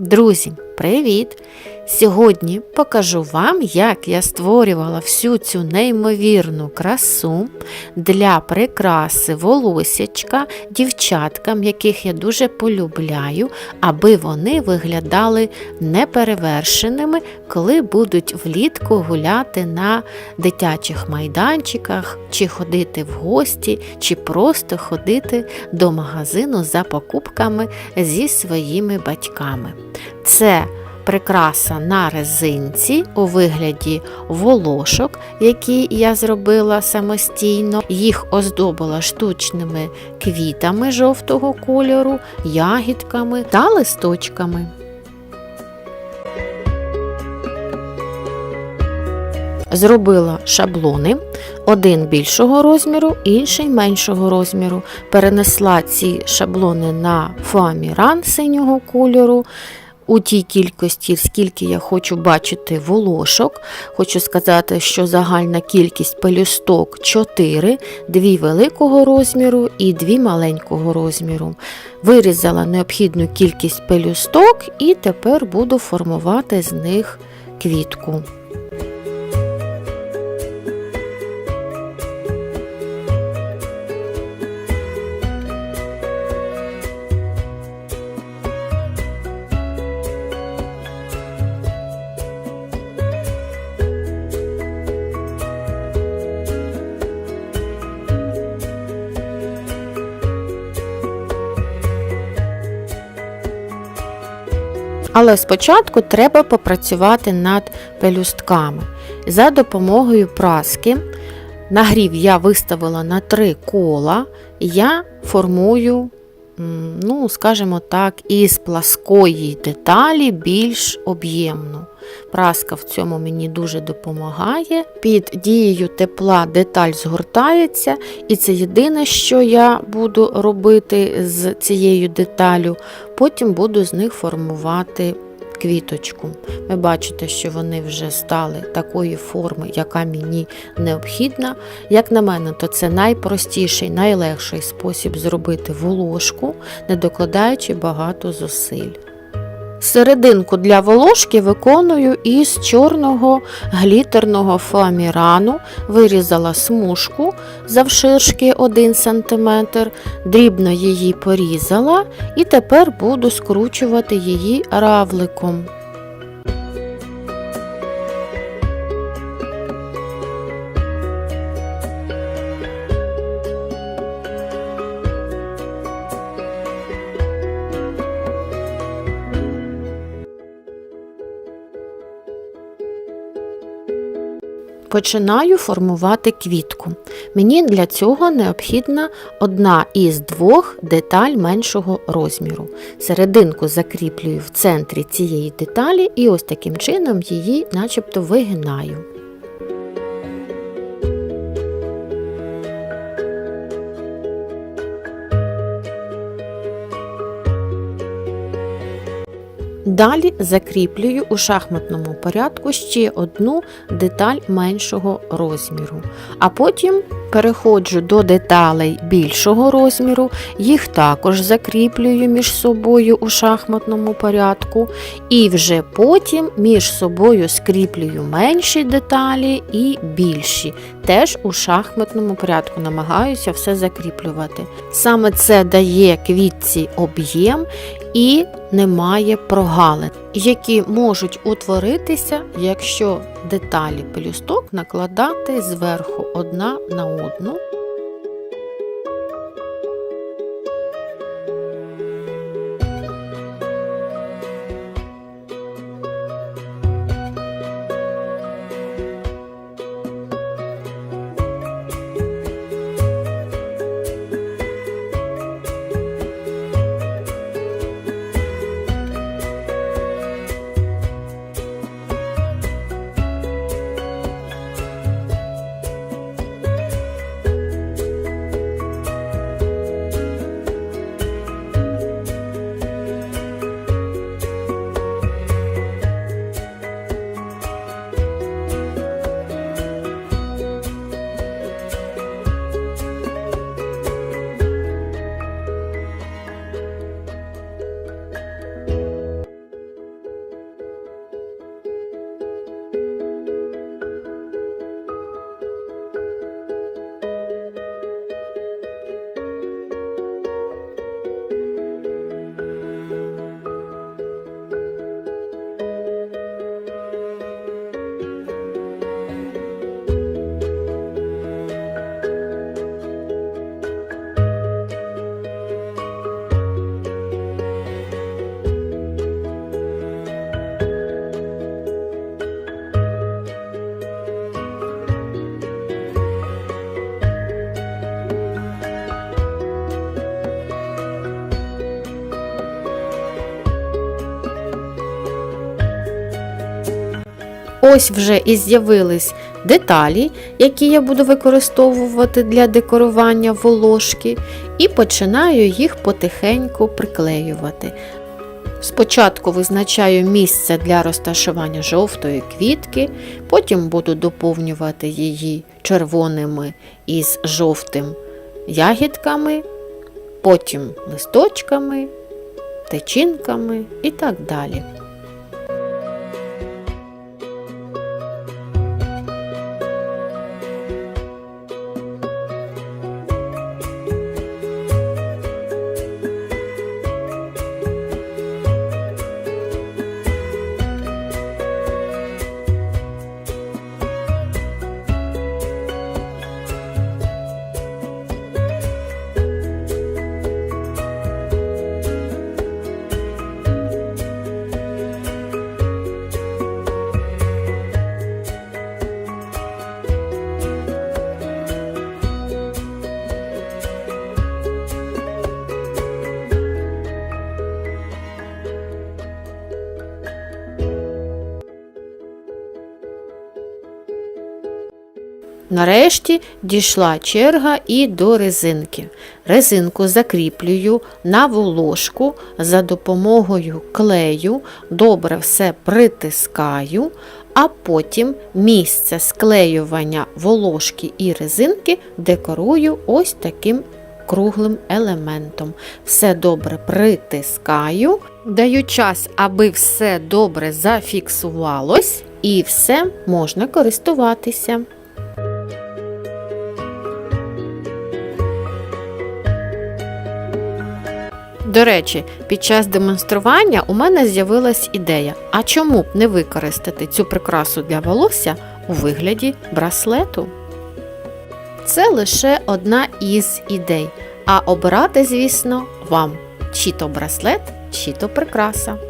Друзі, привіт! Сьогодні покажу вам, як я створювала всю цю неймовірну красу для прикраси волосячка дівчаткам, яких я дуже полюбляю, аби вони виглядали неперевершеними, коли будуть влітку гуляти на дитячих майданчиках, чи ходити в гості, чи просто ходити до магазину за покупками зі своїми батьками. Це прикраса на резинці у вигляді волошок, які я зробила самостійно. Їх оздобила штучними квітами жовтого кольору, ягідками та листочками. Зробила шаблони, один більшого розміру, інший меншого розміру. Перенесла ці шаблони на фоаміран синього кольору. У тій кількості, скільки я хочу бачити волошок. Хочу сказати, що загальна кількість пелюсток 4, 2 великого розміру і 2 маленького розміру. Вирізала необхідну кількість пелюсток і тепер буду формувати з них квітку. Але спочатку треба попрацювати над пелюстками. За допомогою праски нагрів я виставила на три кола, я формую, ну, скажімо так, із пласкої деталі більш об'ємну. Праска в цьому мені дуже допомагає. Під дією тепла деталь згортається, і це єдине, що я буду робити з цією деталю. Потім буду з них формувати квіточку. Ви бачите, що вони вже стали такої форми, яка мені необхідна. Як на мене, то це найпростіший, найлегший спосіб зробити волошку, не докладаючи багато зусиль. Серединку для волошки виконую із чорного глітерного фоамірану, вирізала смужку завширшки 1 см, дрібно її порізала і тепер буду скручувати її равликом. Починаю формувати квітку. Мені для цього необхідна одна із двох деталь меншого розміру. Серединку закріплюю в центрі цієї деталі і ось таким чином її начебто вигинаю. Далі закріплюю у шахматному порядку ще одну деталь меншого розміру, а потім переходжу до деталей більшого розміру, їх також закріплюю між собою у шахматному порядку, і вже потім між собою скріплюю менші деталі і більші. Теж у шахматному порядку намагаюся все закріплювати. Саме це дає квітці об'єм і немає прогалин, які можуть утворитися, якщо деталі пелюсток накладати зверху одна на одну. Ось вже і з'явились деталі, які я буду використовувати для декорування волошки, і починаю їх потихеньку приклеювати. Спочатку визначаю місце для розташування жовтої квітки, потім буду доповнювати її червоними із жовтим ягідками, потім листочками, течінками і так далі. Нарешті дійшла черга і до резинки. Резинку закріплюю на волошку за допомогою клею, добре все притискаю, а потім місце склеювання волошки і резинки декорую ось таким круглим елементом. Все добре притискаю, даю час, аби все добре зафіксувалось, і все можна користуватися. До речі, під час демонстрування у мене з'явилась ідея: а чому б не використати цю прикрасу для волосся у вигляді браслету? Це лише одна із ідей, а обирати, звісно, вам чи то браслет, чи то прикраса.